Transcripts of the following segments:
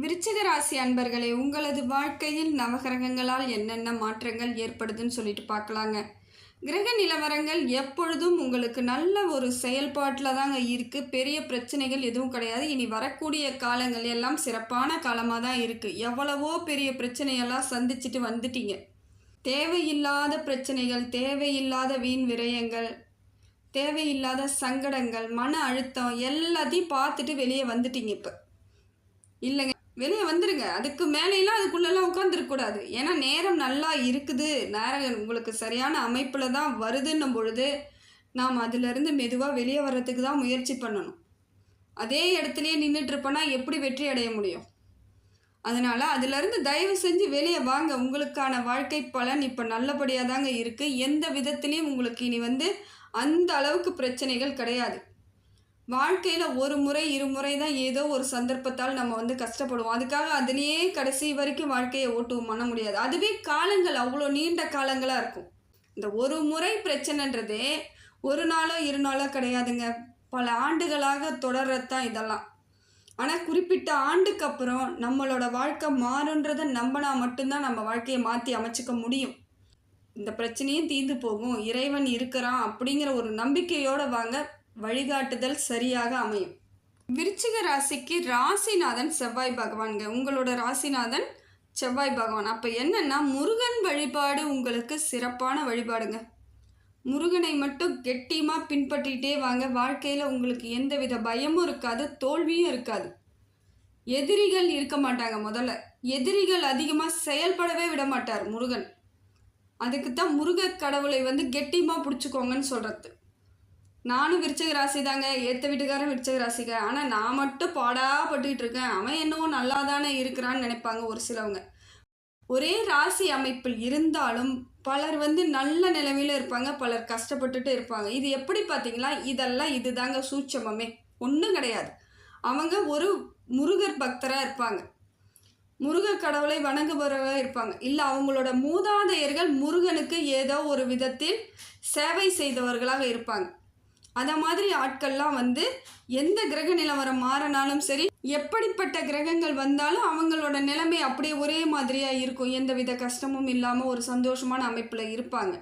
விருச்சிக ராசி அன்பர்களே உங்களது வாழ்க்கையில் நவகிரகங்களால் என்னென்ன மாற்றங்கள் ஏற்படுதுன்னு சொல்லிட்டு பார்க்கலாங்க. கிரக நிலவரங்கள் எப்பொழுதும் உங்களுக்கு நல்ல ஒரு செயல்பாட்டில் தாங்க இருக்குது பெரிய பிரச்சனைகள் எதுவும் கிடையாது. இனி வரக்கூடிய காலங்கள் எல்லாம் சிறப்பான காலமாக தான் இருக்குது எவ்வளவோ பெரிய பிரச்சனையெல்லாம் சந்திச்சுட்டு வந்துட்டீங்க. தேவையில்லாத பிரச்சனைகள் தேவையில்லாத வீண் விரயங்கள் தேவையில்லாத சங்கடங்கள் மன அழுத்தம் எல்லாத்தையும் பார்த்துட்டு வெளியே வந்துட்டீங்க இப்போ. இல்லைங்க. வெளியே வந்துடுங்க அதுக்கு மேலேலாம் அதுக்குள்ளெல்லாம் உட்காந்துருக்கக்கூடாது ஏன்னா நேரம் நல்லா இருக்குது. நேரம் உங்களுக்கு சரியான அமைப்பில் தான் வருதுன்னும் பொழுது நாம் அதிலிருந்து மெதுவாக வெளியே வர்றதுக்கு தான் முயற்சி பண்ணணும். அதே இடத்துலையே நின்றுட்டுருப்போன்னா எப்படி வெற்றி அடைய முடியும்? அதனால் அதிலிருந்து தயவு செஞ்சு வெளியே வாங்க. உங்களுக்கான வாழ்க்கை பலன் இப்போ நல்லபடியாக தாங்க இருக்குது எந்த விதத்துலேயும் உங்களுக்கு இனி வந்து அந்த அளவுக்கு பிரச்சனைகள் கிடையாது. வாழ்க்கையில் ஒரு முறை இருமுறை தான் ஏதோ ஒரு சந்தர்ப்பத்தால் நம்ம வந்து கஷ்டப்படுவோம். அதுக்காக அதுலேயே கடைசி வரைக்கும் வாழ்க்கையை ஓட்டுவோம் பண்ண முடியாது. அதுவே காலங்கள் அவ்வளோ நீண்ட காலங்களாக இருக்கும். இந்த ஒரு முறை பிரச்சனைன்றதே ஒரு நாளோ இரு நாளோ கிடையாதுங்க. பல ஆண்டுகளாக தொடர்றது தான் இதெல்லாம். ஆனால் குறிப்பிட்ட ஆண்டுக்கு அப்புறம் நம்மளோட வாழ்க்கை மாறுன்றதை நம்பினா மட்டும்தான் நம்ம வாழ்க்கையை மாற்றி அமைச்சிக்க முடியும். இந்த பிரச்சனையும் தீர்ந்து போகும். இறைவன் இருக்கிறான் அப்படிங்கிற ஒரு நம்பிக்கையோடு வாங்க வழிகாட்டுதல் சரியாக அமையும். விருச்சிக ராசிக்கு ராசிநாதன் செவ்வாய் பகவான்ங்க. உங்களோட ராசிநாதன் செவ்வாய் பகவான். அப்போ என்னென்னா முருகன் வழிபாடு உங்களுக்கு சிறப்பான வழிபாடுங்க. முருகனை மட்டும் கெட்டியமாக பின்பற்றிட்டே வாங்க. வாழ்க்கையில் உங்களுக்கு எந்தவித பயமும் இருக்காது தோல்வியும் இருக்காது. எதிரிகள் இருக்க மாட்டாங்க முதல்ல. எதிரிகள் அதிகமாக செயல்படவே விட மாட்டார் முருகன். அதுக்கு தான் முருக கடவுளை வந்து கெட்டியமாக பிடிச்சிக்கோங்கன்னு சொல்கிறது நானும் விருச்சக ராசி தாங்க ஏற்ற வீட்டுக்காரன் விருச்சக ராசிங்க. ஆனால் நான் மட்டும் பாடாப்பட்டுக்கிட்டு இருக்கேன். அவன் என்னவோ நல்லா தானே இருக்கிறான்னு நினைப்பாங்க ஒரு சிலவங்க. ஒரே ராசி அமைப்பில் இருந்தாலும் பலர் வந்து நல்ல நிலைமையில் இருப்பாங்க. பலர் கஷ்டப்பட்டுட்டு இருப்பாங்க. இது எப்படி பார்த்தீங்களா? இதெல்லாம் இதுதாங்க சூட்சமமே. ஒன்றும் கிடையாது. அவங்க ஒரு முருகர் பக்தராக இருப்பாங்க. முருகர் கடவுளை வணங்குபவராக இருப்பாங்க. இல்லை அவங்களோட மூதாதையர்கள் முருகனுக்கு ஏதோ ஒரு விதத்தில் சேவை செய்தவர்களாக இருப்பாங்க. அதை மாதிரி ஆட்கள்லாம் வந்து எந்த கிரக நிலவரம் மாறினாலும் சரி எப்படிப்பட்ட கிரகங்கள் வந்தாலும் அவங்களோட நிலைமை அப்படியே ஒரே மாதிரியாக இருக்கும். எந்த வித கஷ்டமும் இல்லாமல் ஒரு சந்தோஷமான அமைப்பில் இருப்பாங்க.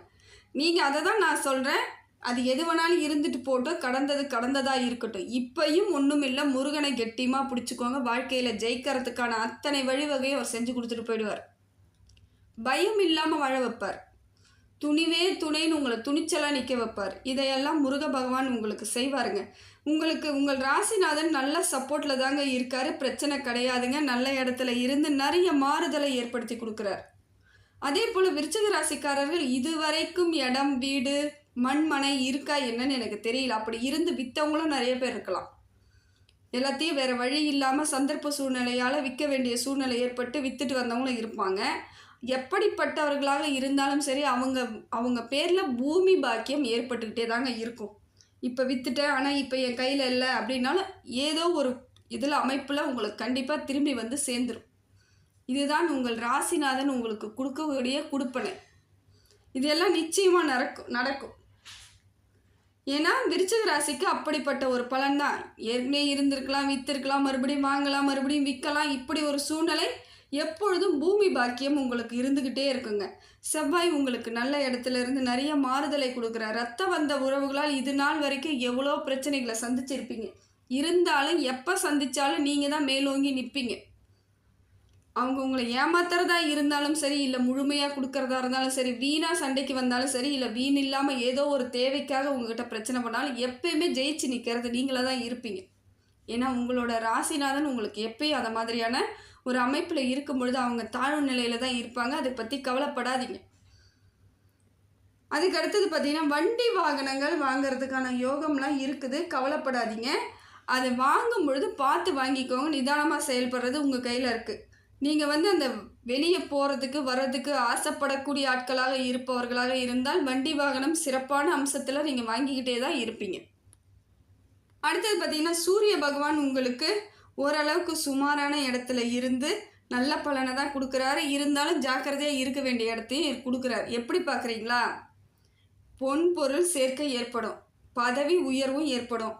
நீங்கள் அதை தான் நான் சொல்கிறேன் அது எது வேணாலும் இருந்துட்டு போட்டோம் கடந்தது கடந்ததாக இருக்கட்டும். இப்பையும் ஒன்றும் இல்லை. முருகனை கெட்டியமாக பிடிச்சிக்கோங்க. வாழ்க்கையில் ஜெயிக்கிறதுக்கான அத்தனை வழிவகையும் அவர் செஞ்சு கொடுத்துட்டு போயிடுவார். பயம் இல்லாமல் வாழ வைப்பார். துணிவே துணைன்னு உங்களை துணிச்சலாக நிற்க வைப்பார். இதையெல்லாம் முருக பகவான் உங்களுக்கு செய்வாருங்க. உங்களுக்கு உங்கள் ராசிநாதன் நல்ல சப்போர்ட்டில் தாங்க இருக்கார். பிரச்சனை கிடையாதுங்க. நல்ல இடத்துல இருந்து நிறைய மாறுதலை ஏற்படுத்தி கொடுக்குறார். அதே போல் விருச்சக ராசிக்காரர்கள் இதுவரைக்கும் இடம் வீடு மண் மனை இருக்கா என்னன்னு எனக்கு தெரியல. அப்படி இருந்து விற்றவங்களும் நிறைய பேர் இருக்கலாம். எல்லாத்தையும் வேறு வழி இல்லாமல் சந்தர்ப்ப சூழ்நிலையால் விற்க வேண்டிய சூழ்நிலை ஏற்பட்டு விற்றுட்டு வந்தவங்களும் இருப்பாங்க. எப்படிப்பட்டவர்களாக இருந்தாலும் சரி அவங்க அவங்க பேரில் பூமி பாக்கியம் ஏற்பட்டுக்கிட்டே தாங்க இருக்கும். இப்போ விற்றுட்டேன் ஆனால் இப்போ என் கையில் இல்லை அப்படின்னாலும் ஏதோ ஒரு இதில் அமைப்பில் உங்களுக்கு கண்டிப்பாக திரும்பி வந்து சேர்ந்துடும் இதுதான் உங்கள் ராசிநாதன் உங்களுக்கு கொடுக்கக்கூடிய கொடுப்பனை. இதெல்லாம் நிச்சயமாக நடக்கும் நடக்கும். ஏன்னா விருச்சக ராசிக்கு அப்படிப்பட்ட ஒரு பலன் தான் ஏற்கனவே இருந்திருக்கலாம் வித்திருக்கலாம் மறுபடியும் வாங்கலாம் மறுபடியும் விற்கலாம் இப்படி ஒரு சூழ்நிலை எப்பொழுதும் பூமி பாக்கியம் உங்களுக்கு இருந்துக்கிட்டே இருக்குங்க. செவ்வாய் உங்களுக்கு நல்ல இடத்துல இருந்து நிறைய மாறுதலை கொடுக்குற ரத்த வந்த உறவுகளால் இது நாள் வரைக்கும் எவ்வளோ பிரச்சனைகளை சந்திச்சிருப்பீங்க. இருந்தாலும் எப்போ சந்தித்தாலும் நீங்கள் தான் மேலோங்கி நிற்பீங்க. அவங்க உங்களை ஏமாத்துறதா இருந்தாலும் சரி இல்லை முழுமையாக கொடுக்கறதா இருந்தாலும் சரி வீணாக சண்டைக்கு வந்தாலும் சரி இல்லை வீண் இல்லாமல் ஏதோ ஒரு தேவைக்காக உங்ககிட்ட பிரச்சனை பண்ணாலும் எப்பயுமே ஜெயிச்சு நிற்கிறது நீங்களாக தான் இருப்பீங்க. ஏன்னா உங்களோட ராசிநாதன் உங்களுக்கு எப்பயும் அதை மாதிரியான ஒரு அமைப்பில் இருக்கும் பொழுது அவங்க தாழ்வு நிலையில் தான் இருப்பாங்க. அதை பற்றி கவலைப்படாதீங்க. அதுக்கு அடுத்தது பார்த்தீங்கன்னா வண்டி வாகனங்கள் வாங்கிறதுக்கான யோகம்லாம் இருக்குது. கவலைப்படாதீங்க. அதை வாங்கும் பொழுது பார்த்து வாங்கிக்கோங்க. நிதானமாக செயல்படுறது உங்கள் கையில் இருக்குது நீங்கள் வந்து அந்த வெளியே போகிறதுக்கு வர்றதுக்கு ஆசைப்படக்கூடிய ஆட்களாக இருப்பவர்களாக இருந்தால் வண்டி வாகனம் சிறப்பான அம்சத்தில் நீங்கள் வாங்கிக்கிட்டே தான் இருப்பீங்க. அடுத்தது பார்த்தீங்கன்னா சூரிய பகவான் உங்களுக்கு ஓரளவுக்கு சுமாரான இடத்துல இருந்து நல்ல பலனை தான் கொடுக்குறாரு. இருந்தாலும் ஜாக்கிரதையாக இருக்க வேண்டிய இடத்தையும் கொடுக்குறாரு. எப்படி பார்க்குறீங்களா? பொன் பொருள் சேர்க்கை ஏற்படும். பதவி உயர்வும் ஏற்படும்.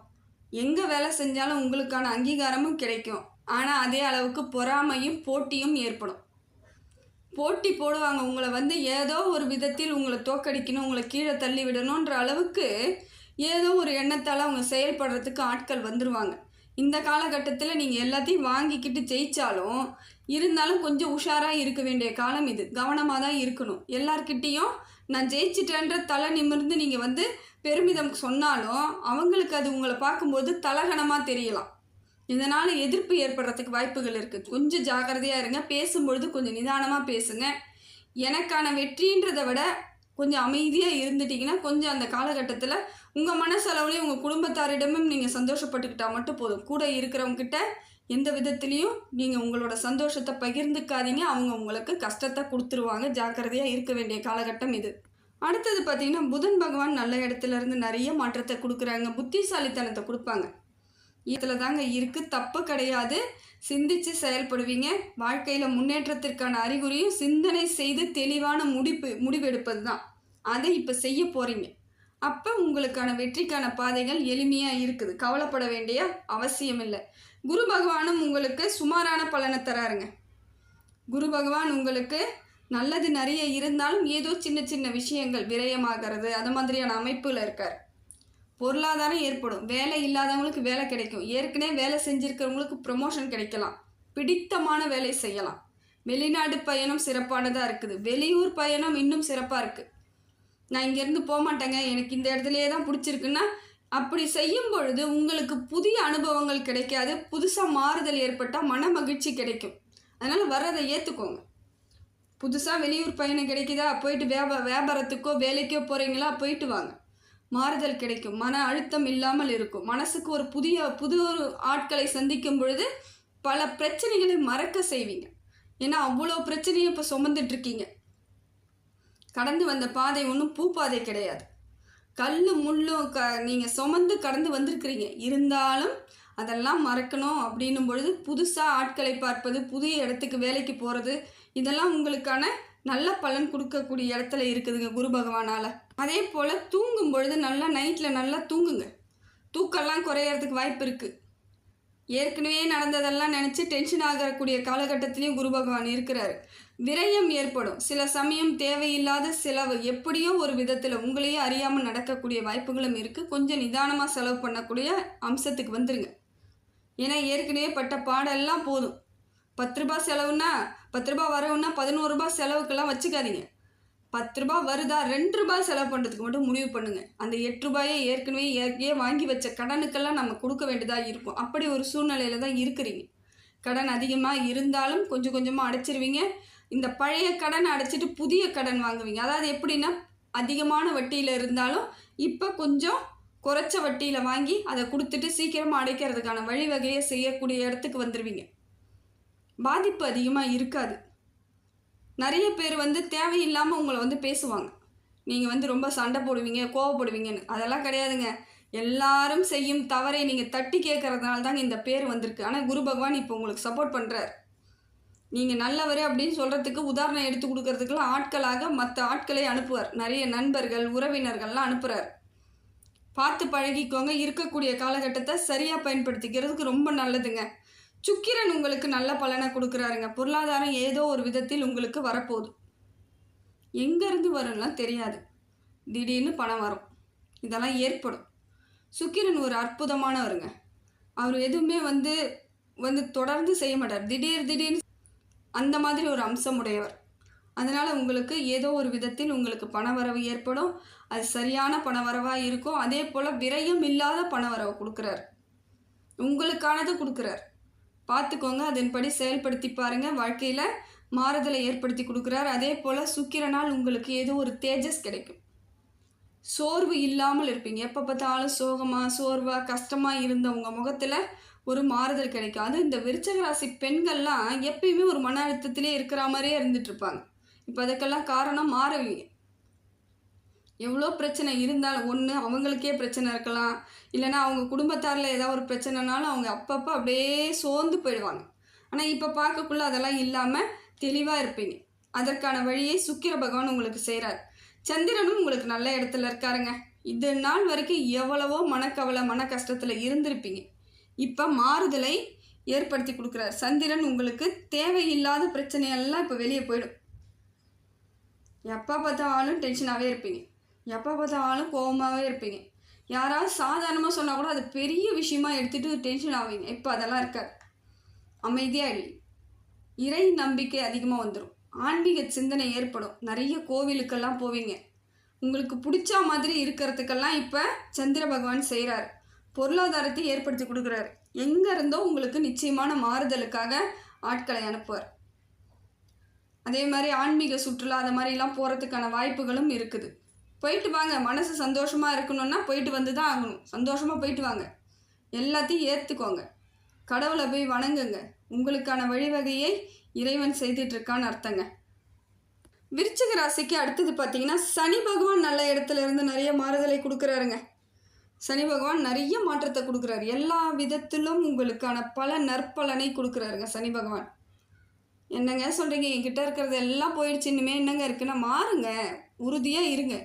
எங்கே வேலை செஞ்சாலும் உங்களுக்கான அங்கீகாரமும் கிடைக்கும். ஆனால் அதே அளவுக்கு பொறாமையும் போட்டியும் ஏற்படும். போட்டி போடுவாங்க. உங்களை வந்து ஏதோ ஒரு விதத்தில் உங்களை தோக்கடிக்கணும் உங்களை கீழே தள்ளி விடணுன்ற அளவுக்கு ஏதோ ஒரு எண்ணத்தால் அவங்க செயல்படுறதுக்கு ஆட்கள் வந்துடுவாங்க இந்த காலகட்டத்தில் நீங்கள் எல்லாத்தையும் வாங்கிக்கிட்டு ஜெயித்தாலும் இருந்தாலும் கொஞ்சம் உஷாராக இருக்க வேண்டிய காலம் இது. கவனமாக தான் இருக்கணும். எல்லார்கிட்டேயும் நான் ஜெயிச்சிட்டேன்ற தலை நிமிர்ந்து நீங்கள் வந்து பெருமிதம் சொன்னாலும் அவங்களுக்கு அது உங்களை பார்க்கும்போது தலகணமாக தெரியலாம். இதனால் எதிர்ப்பு ஏற்படுறதுக்கு வாய்ப்புகள் இருக்குது கொஞ்சம் ஜாக்கிரதையாக இருங்க. பேசும்பொழுது கொஞ்சம் நிதானமாக பேசுங்க. எனக்கான வெற்றின்றதை விட கொஞ்சம் அமைதியாக இருந்துட்டிங்கன்னா கொஞ்சம் அந்த காலகட்டத்தில் உங்கள் மனசளவுலேயும் உங்கள் குடும்பத்தாரிடமும் நீங்கள் சந்தோஷப்பட்டுக்கிட்டால் மட்டும் போதும். கூட இருக்கிறவங்கக்கிட்ட எந்த விதத்துலேயும் நீங்கள் உங்களோட சந்தோஷத்தை பகிர்ந்துக்காதீங்க. அவங்க உங்களுக்கு கஷ்டத்தை கொடுத்துருவாங்க. ஜாக்கிரதையாக இருக்க வேண்டிய காலகட்டம் இது. அடுத்தது பார்த்தீங்கன்னா புதன் பகவான் நல்ல இடத்துல இருந்து நிறைய மாற்றத்தை கொடுக்குறாங்க. புத்திசாலித்தனத்தை கொடுப்பாங்க. இதில் தாங்க இருக்குது தப்பு கிடையாது. சிந்திச்சு செயல்படுவீங்க. வாழ்க்கையில் முன்னேற்றத்திற்கான அறிகுறியும் சிந்தனை செய்து தெளிவான முடிப்பு முடிவெடுப்பது தான் அதை இப்போ செய்ய போகிறீங்க அப்போ உங்களுக்கான வெற்றிக்கான பாதைகள் எளிமையாக இருக்குது. கவலைப்பட வேண்டிய அவசியம் இல்லை. குரு பகவானும் உங்களுக்கு சுமாரான பலனை தராருங்க. குரு பகவான் உங்களுக்கு நல்லது நிறைய இருந்தாலும் ஏதோ சின்ன சின்ன விஷயங்கள் விரயமாகிறது அது மாதிரியான அமைப்பில் இருக்கார். பொருளாதாரம் ஏற்படும். வேலை இல்லாதவங்களுக்கு வேலை கிடைக்கும். ஏற்கனவே வேலை செஞ்சுருக்கிறவங்களுக்கு ப்ரொமோஷன் கிடைக்கலாம். பிடித்தமான வேலை செய்யலாம். வெளிநாடு பயணம் சிறப்பானதாக இருக்குது. வெளியூர் பயணம் இன்னும் சிறப்பாக இருக்குது நான் இங்கேருந்து போக மாட்டேங்க எனக்கு இந்த இடத்துலையே தான் பிடிச்சிருக்குன்னா அப்படி செய்யும் பொழுது உங்களுக்கு புதிய அனுபவங்கள் கிடைக்காது புதுசாக மாறுதல் ஏற்பட்டால் மன மகிழ்ச்சி கிடைக்கும். அதனால் வர்றதை ஏற்றுக்கோங்க புதுசாக வெளியூர் பயணம் கிடைக்குதா? போயிட்டு வியாப வியாபாரத்துக்கோ வேலைக்கோ போகிறீங்களா போயிட்டு வாங்க. மாறுதல் கிடைக்கும். மன அழுத்தம் இல்லாமல் இருக்கும். மனசுக்கு ஒரு புதிய புது ஒரு ஆட்களை சந்திக்கும் பொழுது பல பிரச்சனைகளை மறக்க செய்வீங்க. ஏன்னா அவ்வளோ பிரச்சனையை இப்போ சுமந்துட்டு இருக்கீங்க. கடந்து வந்த பாதை ஒன்றும் பூ பாதை கிடையாது. கல் முள்ளும் க நீங்கள் சுமந்து கடந்து வந்திருக்கிறீங்க. இருந்தாலும் அதெல்லாம் மறக்கணும் அப்படின்னும் பொழுது புதுசாக ஆட்களை பார்ப்பது புதிய இடத்துக்கு வேலைக்கு போகிறது இதெல்லாம் உங்களுக்கான நல்ல பலன் கொடுக்கக்கூடிய இடத்துல இருக்குதுங்க குரு பகவானால். அதே போல் தூங்கும் பொழுது நல்லா நைட்டில் நல்லா தூங்குங்க. தூக்கம்லாம் குறையறதுக்கு வாய்ப்பு இருக்குது ஏற்கனவே நடந்ததெல்லாம் நினச்சி டென்ஷன் ஆகக்கூடிய காலகட்டத்திலையும் குரு பகவான் இருக்கிறார். விரயம் ஏற்படும். சில சமயம் தேவையில்லாத செலவு எப்படியோ ஒரு விதத்தில் உங்களையே அறியாமல் நடக்கக்கூடிய வாய்ப்புகளும் இருக்குது கொஞ்சம் நிதானமாக செலவு பண்ணக்கூடிய அம்சத்துக்கு வந்துருங்க. ஏன்னா ஏற்கனவே பட்ட பாடெல்லாம் போதும். பத்து ரூபாய் செலவுன்னா பத்து ரூபாய் வரவுன்னா பதினோரு ரூபாய் செலவுக்கெல்லாம் வச்சுக்காதீங்க. பத்து ரூபாய் வருதா? ரெண்டு ரூபாய் செலவு பண்ணுறதுக்கு மட்டும் முடிவு பண்ணுங்கள் அந்த எட்டு ரூபாயை ஏற்கனவே ஏற்கனவே வாங்கி வச்ச கடனுக்கெல்லாம் நம்ம கொடுக்க வேண்டியதாக இருக்கும். அப்படி ஒரு சூழ்நிலையில் தான் இருக்கிறீங்க. கடன் அதிகமாக இருந்தாலும் கொஞ்சம் கொஞ்சமாக அடைச்சிருவீங்க. இந்த பழைய கடனை அடைச்சிட்டு புதிய கடன் வாங்குவீங்க. அதாவது எப்படின்னா அதிகமான வட்டியில் இருந்தாலும் இப்போ கொஞ்சம் குறைச்ச வட்டியில் வாங்கி அதை கொடுத்துட்டு சீக்கிரமாக அடைக்கிறதுக்கான வழிவகையை செய்யக்கூடிய இடத்துக்கு வந்துடுவீங்க பாதிப்பு அதிகமாக இருக்காது. நிறைய பேர் வந்து தேவையில்லாமல் உங்களை வந்து பேசுவாங்க. நீங்கள் வந்து ரொம்ப சண்டை போடுவீங்க கோவப்படுவீங்கன்னு. அதெல்லாம் கிடையாதுங்க. எல்லாரும் செய்யும் தவறை நீங்கள் தட்டி கேட்கறதுனால தாங்க இந்த பேர் வந்திருக்கு. ஆனால் குரு பகவான் இப்போ உங்களுக்கு சப்போர்ட் பண்ணுறார் நீங்கள் நல்லவர் அப்படின்னு சொல்கிறதுக்கு உதாரணம் எடுத்து கொடுக்கறதுக்கெல்லாம் ஆட்களாக மற்ற ஆட்களை அனுப்புவார். நிறைய நண்பர்கள் உறவினர்கள்லாம் அனுப்புகிறார் பார்த்து பழகிக்கோங்க. இருக்கக்கூடிய காலகட்டத்தை சரியாக பயன்படுத்திக்கிறதுக்கு ரொம்ப நல்லதுங்க. சுக்கிரன் உங்களுக்கு நல்ல பலனை கொடுக்குறாருங்க. பொருளாதாரம் ஏதோ ஒரு விதத்தில் உங்களுக்கு வரப்போகுது. எங்கேருந்து வரும்லாம் தெரியாது. திடீர்னு பணம் வரும். இதெல்லாம் ஏற்படும். சுக்கிரன் ஒரு அற்புதமானவருங்க. அவர் எதுவுமே வந்து வந்து தொடர்ந்து செய்ய மாட்டார். திடீர் திடீர்னு அந்த மாதிரி ஒரு அம்சம் உடையவர் அதனால் உங்களுக்கு ஏதோ ஒரு விதத்தில் உங்களுக்கு பணவரவு ஏற்படும். அது சரியான பணவரவாக இருக்கும் அதே போல் விரயம் இல்லாத பணவரவு கொடுக்குறாரு. உங்களுக்கானது கொடுக்குறார். பார்த்துக்கோங்க அதன்படி செயல்படுத்தி பாருங்கள் வாழ்க்கையில் மாறுதலை ஏற்படுத்தி கொடுக்குறார். அதே போல் சுக்கிரனால் உங்களுக்கு ஏதோ ஒரு தேஜஸ் கிடைக்கும். சோர்வு இல்லாமல் இருப்பீங்க. எப்போ பார்த்தாலும் சோகமாக சோர்வாக கஷ்டமாக இருந்த உங்கள் முகத்தில் ஒரு மாறுதல் கிடைக்கும். அது இந்த விருச்சக ராசி பெண்கள்லாம் எப்பயுமே ஒரு மன அழுத்தத்திலே இருக்கிற மாதிரியே இருந்துகிட்ருப்பாங்க இப்போ அதுக்கெல்லாம் காரணம் மாறவீங்க. எவ்வளோ பிரச்சனை இருந்தாலும் ஒன்று அவங்களுக்கே பிரச்சனை இருக்கலாம். இல்லைன்னா அவங்க குடும்பத்தாரில் ஏதாவது ஒரு பிரச்சனைனாலும் அவங்க அப்பப்போ அப்படியே சோர்ந்து போயிடுவாங்க. ஆனால் இப்போ பார்க்கக்குள்ள அதெல்லாம் இல்லாமல் தெளிவாக இருப்பீங்க. அதற்கான வழியை சுக்கிர பகவான் உங்களுக்கு செய்கிறார் சந்திரனும் உங்களுக்கு நல்ல இடத்துல இருக்காருங்க. இது நாள் வரைக்கும் எவ்வளவோ மனக்கவலை மன கஷ்டத்தில் இருந்திருப்பீங்க. இப்போ மாறுதலை ஏற்படுத்தி கொடுக்குறார். சந்திரன் உங்களுக்கு தேவையில்லாத பிரச்சனையெல்லாம் இப்போ வெளியே போயிடும். எப்போ பார்த்தாலும் டென்ஷனாகவே இருப்பீங்க. எப்போ பார்த்தாலும் கோபமாகவே இருப்பீங்க. யாராவது சாதாரணமாக சொன்னால் கூட அது பெரிய விஷயமா எடுத்துகிட்டு டென்ஷன் ஆவீங்க. இப்போ அதெல்லாம் இருக்காது அமைதியாக இல்லை இறை நம்பிக்கை அதிகமாக வந்துடும் ஆன்மீக சிந்தனை ஏற்படும். நிறைய கோவிலுக்கெல்லாம் போவீங்க. உங்களுக்கு பிடிச்ச மாதிரி இருக்கிறதுக்கெல்லாம் இப்போ சந்திர பகவான் செய்கிறார் பொருளாதாரத்தை ஏற்படுத்தி கொடுக்குறாரு. எங்கே இருந்தோ உங்களுக்கு நிச்சயமான மாறுதலுக்காக ஆட்களை அனுப்புவார். அதே மாதிரி ஆன்மீக சுற்றுலா அது மாதிரிலாம் போகிறதுக்கான வாய்ப்புகளும் இருக்குது. போயிட்டு வாங்க. மனசு சந்தோஷமாக இருக்கணும்னா போயிட்டு வந்து தான் ஆகணும். சந்தோஷமாக போயிட்டு வாங்க. எல்லாத்தையும் ஏற்றுக்கோங்க கடவுளை போய் வணங்குங்க. உங்களுக்கான வழிவகையை இறைவன் செய்துட்ருக்கான்னு அர்த்தங்க. விருச்சிக ராசிக்கு அடுத்தது பார்த்தீங்கன்னா சனி பகவான் நல்ல இடத்துல இருந்து நிறைய மாறுதலை கொடுக்குறாருங்க. சனி பகவான் நிறைய மாற்றத்தை கொடுக்குறாரு. எல்லா விதத்திலும் உங்களுக்கான பல நற்பலனை கொடுக்குறாருங்க சனி பகவான். என்னங்க சொல்கிறீங்க என்கிட்ட இருக்கிறது எல்லாம் போயிடுச்சு. இனிமேல் என்னங்க இருக்குன்னா மாறுங்க. உறுதியாக இருங்க.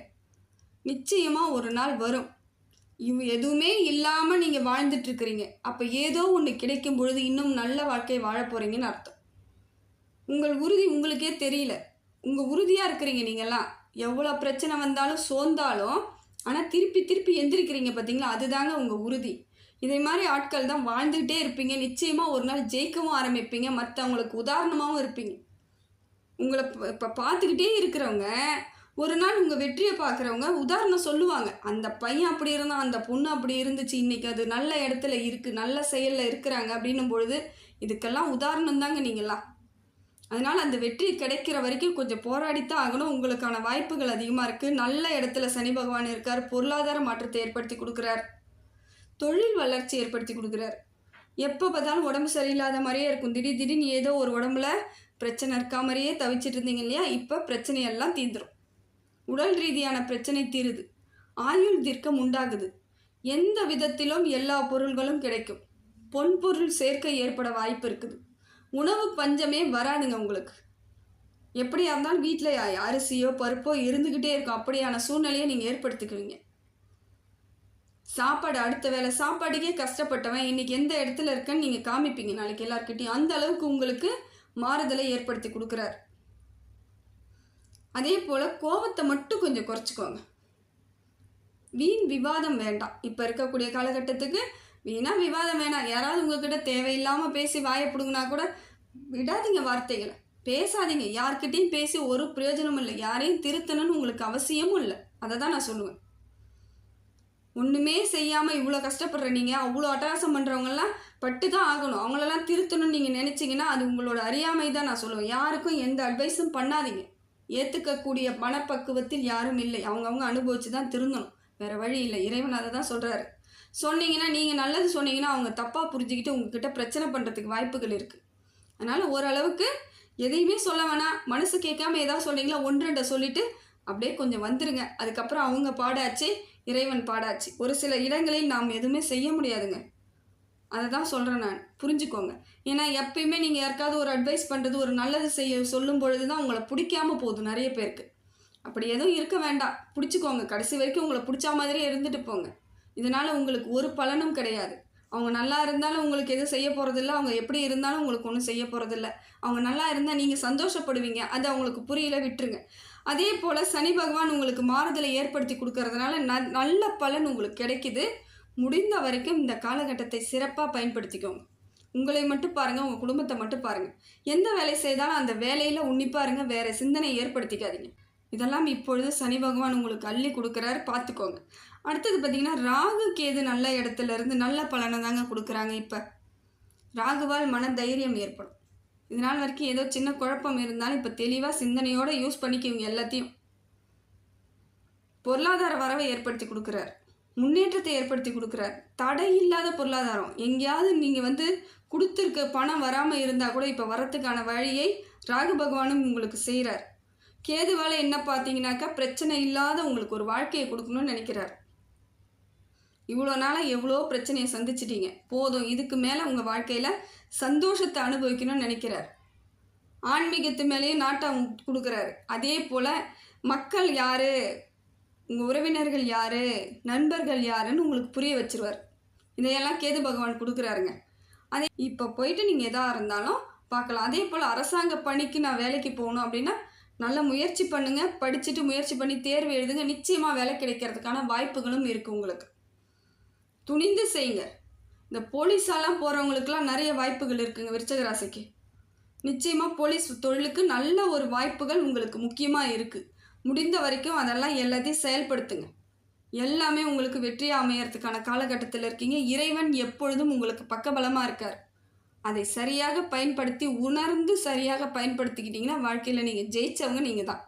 நிச்சயமாக ஒரு நாள் வரும். இவ் எதுவுமே இல்லாமல் நீங்கள் வாழ்ந்துட்டுருக்கிறீங்க அப்போ ஏதோ ஒன்று கிடைக்கும் பொழுது இன்னும் நல்ல வாழ்க்கை வாழ போகிறீங்கன்னு அர்த்தம். உங்கள் உறுதி உங்களுக்கே தெரியல. உங்கள் உறுதியாக இருக்கிறீங்க நீங்கள்லாம் எவ்வளோ பிரச்சனை வந்தாலும் சோர்ந்தாலும் ஆனால் திருப்பி திருப்பி எந்திரிக்கிறீங்க பார்த்தீங்களா அதுதாங்க உங்கள் உறுதி. இதே மாதிரி ஆட்கள் தான் வாழ்ந்துக்கிட்டே இருப்பீங்க. நிச்சயமாக ஒரு நாள் ஜெயிக்கவும் ஆரம்பிப்பீங்க. மற்றவங்களுக்கு உதாரணமாகவும் இருப்பீங்க. உங்களை இப்போ பார்த்துக்கிட்டே இருக்கிறவங்க ஒரு நாள் உங்கள் வெற்றியை பார்க்குறவங்க உதாரணம் சொல்லுவாங்க அந்த பையன் அப்படி இருந்தான் அந்த பொண்ணு அப்படி இருந்துச்சு இன்றைக்கி அது நல்ல இடத்துல இருக்குது நல்ல செயலில் இருக்கிறாங்க அப்படின்னும் பொழுது இதுக்கெல்லாம் உதாரணம் தாங்க நீங்களாம் அதனால் அந்த வெற்றி கிடைக்கிற வரைக்கும் கொஞ்சம் போராடித்தான் ஆகணும். உங்களுக்கான வாய்ப்புகள் அதிகமாக இருக்குது நல்ல இடத்துல சனி பகவான் இருக்கார். பொருளாதார மாற்றத்தை ஏற்படுத்தி கொடுக்குறார். தொழில் வளர்ச்சி ஏற்படுத்தி கொடுக்குறார். எப்போ பார்த்தாலும் உடம்பு சரியில்லாத மாதிரியே இருக்கும். திடீர் திடீர்னு ஏதோ ஒரு உடம்புல பிரச்சனை இருக்கா மாதிரியே தவிச்சிட்டு இருந்தீங்க இல்லையா? இப்போ பிரச்சனையெல்லாம் தீந்துடும் உடல் ரீதியான பிரச்சனை தீருது. ஆயுள் தீர்க்கம் உண்டாகுது. எந்த விதத்திலும் எல்லா பொருள்களும் கிடைக்கும். பொன் பொருள் சேர்க்கை ஏற்பட வாய்ப்பு இருக்குது. உணவு பஞ்சமே வராதுங்க உங்களுக்கு. எப்படியா இருந்தாலும் வீட்டில் அரிசியோ பருப்போ இருந்துக்கிட்டே இருக்கும். அப்படியான சூழ்நிலையை நீங்கள் ஏற்படுத்திக்குவீங்க சாப்பாடு அடுத்த வேலை சாப்பாடுக்கே கஷ்டப்பட்டவன் இன்றைக்கி எந்த இடத்துல இருக்கன்னு நீங்கள் காமிப்பீங்க. நாளைக்கு எல்லாருக்கிட்டையும் அந்த அளவுக்கு உங்களுக்கு மாறுதலை ஏற்படுத்தி கொடுக்குறாரு. அதே போல் கோபத்தை மட்டும் கொஞ்சம் குறைச்சிக்கோங்க. வீண் விவாதம் வேண்டாம். இப்போ இருக்கக்கூடிய காலகட்டத்துக்கு வீணாக விவாதம் வேணாம். யாராவது உங்ககிட்ட தேவையில்லாமல் பேசி வாயை பிடுங்கினா கூட விடாதீங்க வார்த்தைகளை. பேசாதீங்க. யார்கிட்டையும் பேசி ஒரு பிரயோஜனமும் இல்லை. யாரையும் திருத்தணும்னு உங்களுக்கு அவசியமும் இல்லை. அதை தான் நான் சொல்லுவேன். ஒன்றுமே செய்யாமல் இவ்வளோ கஷ்டப்படுற நீங்கள் அவ்வளோ அட்டகாசம் பண்ணுறவங்கலாம் பட்டு தான் ஆகணும். அவங்களெல்லாம் திருத்தணும்னு நீங்கள் நினச்சிங்கன்னா அது உங்களோட அறியாமை தான் நான் சொல்லுவேன். யாருக்கும் எந்த அட்வைஸும் பண்ணாதீங்க. ஏற்றுக்கக்கூடிய மனப்பக்குவத்தில் யாரும் இல்லை. அவங்கவுங்க அனுபவித்து தான் திருந்தணும். வேறு வழி இல்லை. இறைவன் அதை தான் சொல்கிறாரு சொன்னீங்கன்னா நீங்கள் நல்லது சொன்னீங்கன்னா அவங்க தப்பாக புரிஞ்சுக்கிட்டு உங்ககிட்ட பிரச்சனை பண்ணுறதுக்கு வாய்ப்புகள் இருக்குது அதனால் ஓரளவுக்கு எதையுமே சொல்ல வேணாம். மனசு கேட்காம ஏதாவது சொன்னீங்களா ஒன்றுண்ட சொல்லிவிட்டு அப்படியே கொஞ்சம் வந்துடுங்க அதுக்கப்புறம் அவங்க பாடாச்சு இறைவன் பாடாச்சு. ஒரு சில இடங்களில் நாம் எதுவுமே செய்ய முடியாதுங்க. அதை தான் சொல்கிறேன் நான். புரிஞ்சுக்கோங்க. ஏன்னா எப்பயுமே நீங்கள் யாருக்காவது ஒரு அட்வைஸ் பண்ணுறது ஒரு நல்லது செய்ய சொல்லும் பொழுது தான் உங்களை பிடிக்காம போகுது நிறைய பேருக்கு. அப்படி எதுவும் இருக்க வேண்டாம். பிடிச்சிக்கோங்க. கடைசி வரைக்கும் உங்களை பிடிச்ச மாதிரியே இருந்துட்டு போங்க. இதனால் உங்களுக்கு ஒரு பலனும் கிடையாது. அவங்க நல்லா இருந்தாலும் உங்களுக்கு எதுவும் செய்ய போகிறதில்ல அவங்க எப்படி இருந்தாலும் உங்களுக்கு ஒன்றும் செய்ய போகிறதில்ல அவங்க நல்லா இருந்தால் நீங்கள் சந்தோஷப்படுவீங்க. அது அவங்களுக்கு புரியல விட்டுருங்க. அதே போல் சனி பகவான் உங்களுக்கு மாறுதலை ஏற்படுத்தி கொடுக்கறதுனால ந நல்ல பலன் உங்களுக்கு கிடைக்குது. முடிந்த வரைக்கும் இந்த காலகட்டத்தை சிறப்பாக பயன்படுத்திக்கோங்க. உங்களை மட்டும் பாருங்கள் உங்கள் குடும்பத்தை மட்டும் பாருங்கள் எந்த வேலை செய்தாலும் அந்த வேலையில் உன்னிப்பாருங்க வேறு சிந்தனை ஏற்படுத்திக்காதீங்க. இதெல்லாம் இப்பொழுது சனி பகவான் உங்களுக்கு அள்ளி கொடுக்குறாரு பார்த்துக்கோங்க. அடுத்தது பார்த்திங்கன்னா ராகு கேது நல்ல இடத்துல இருந்து நல்ல பலனை தாங்க கொடுக்குறாங்க இப்போ. ராகுவால் மன தைரியம் ஏற்படும். இதனால் வரைக்கும் ஏதோ சின்ன குழப்பம் இருந்தாலும் இப்போ தெளிவாக சிந்தனையோடு யூஸ் பண்ணிக்குவீங்க எல்லாத்தையும். பொருளாதார வரவை ஏற்படுத்தி கொடுக்குறாரு. முன்னேற்றத்தை ஏற்படுத்தி கொடுக்குறார் தடை இல்லாத பொருளாதாரம். எங்கேயாவது நீங்கள் வந்து கொடுத்துருக்க பணம் வராமல் இருந்தால் கூட இப்போ வரத்துக்கான வழியை ராகு பகவானும் உங்களுக்கு செய்கிறார் கேதுவால் என்ன பார்த்தீங்கன்னாக்கா பிரச்சனை இல்லாத உங்களுக்கு ஒரு வாழ்க்கையை கொடுக்கணும்னு நினைக்கிறார். இவ்வளோ நாளாக எவ்வளோ பிரச்சனையை சந்திச்சிட்டீங்க. போதும் இதுக்கு மேலே உங்கள் வாழ்க்கையில் சந்தோஷத்தை அனுபவிக்கணும்னு நினைக்கிறார். ஆன்மீகத்து மேலேயும் நாட்டம் கொடுக்குறாரு. அதே போல் மக்கள் யார்? உங்கள் உறவினர்கள் யார்? நண்பர்கள் யாருன்னு உங்களுக்கு புரிய வச்சிருவார். இதையெல்லாம் கேது பகவான் கொடுக்குறாருங்க. அதே இப்போ போயிட்டு நீங்கள் எதாக இருந்தாலும் பார்க்கலாம் அதே போல் அரசாங்க பணிக்கு நான் வேலைக்கு போகணும் அப்படின்னா நல்ல முயற்சி பண்ணுங்கள் படிச்சுட்டு முயற்சி பண்ணி தேர்வு எழுதுங்க. நிச்சயமாக வேலை கிடைக்கிறதுக்கான வாய்ப்புகளும் இருக்குது உங்களுக்கு. துணிந்து செய்யுங்க. இந்த போலீஸாலாம் போகிறவங்களுக்குலாம் நிறைய வாய்ப்புகள் இருக்குங்க விருச்சக ராசிக்கு. நிச்சயமாக போலீஸ் தொழிலுக்கு நல்ல ஒரு வாய்ப்புகள் உங்களுக்கு முக்கியமாக இருக்குது முடிந்த வரைக்கும் அதெல்லாம் எல்லாத்தையும் செயல்படுத்துங்க. எல்லாமே உங்களுக்கு வெற்றியாக அமையறதுக்கான காலகட்டத்தில் இருக்கீங்க. இறைவன் எப்பொழுதும் உங்களுக்கு பக்கபலமாக இருக்கார். அதை சரியாக பயன்படுத்தி உணர்ந்து சரியாக பயன்படுத்திக்கிட்டிங்கன்னா வாழ்க்கையில் நீங்கள் ஜெயித்தவங்க நீங்கள் தான்